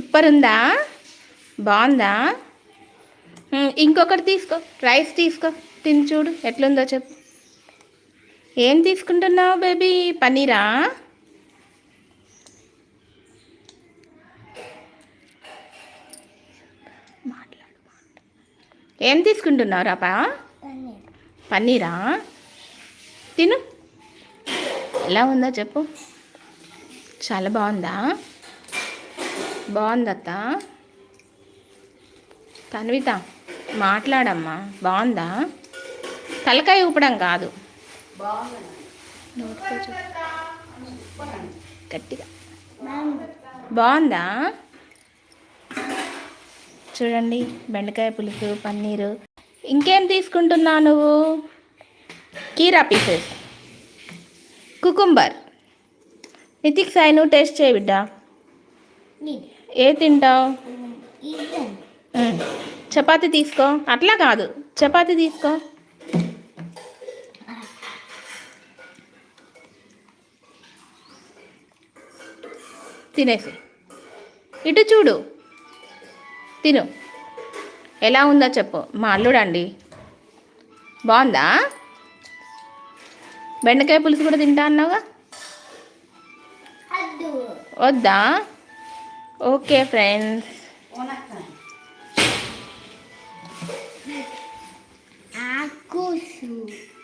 Super ఉందా? బాగుందా? ఇంకొకటి తీసుకో. రైస్ తీసుకో. తిని చూడు ఎట్లుందో చెప్పు. ఏం తీసుకుంటున్నావు బేబీ? పన్నీరా? మాట్లాడు ఏం తీసుకుంటున్నావు రాపా? పన్నీరా? తిను. ఎలా ఉందో చెప్పు. చాలా బాగుందా? బాగుందత్త. తన్విత మాట్లాడమ్మా. బాగుందా? తలకాయ ఊపడం కాదు. గట్టిగా. బాగుందా? చూడండి బెండకాయ పులుసు పన్నీరు. ఇంకేం తీసుకుంటున్నావు నువ్వు? కీరా పీసెస్. కుకుంబర్. నితిక్ సాయి నువ్వు టేస్ట్ చేయి బిడ్డ. ఏ తింటావు. చపాతి తీసుకో. అట్లా కాదు. చపాతి తీసుకో. తినేసి. ఇటు చూడు. తిను. ఎలా ఉందో చెప్పు. మా అల్లుడండి. బాగుందా? బెండకాయ పులుసు కూడా తింటా అన్నావుగా? వద్దా? Okay, friends. Aku suka.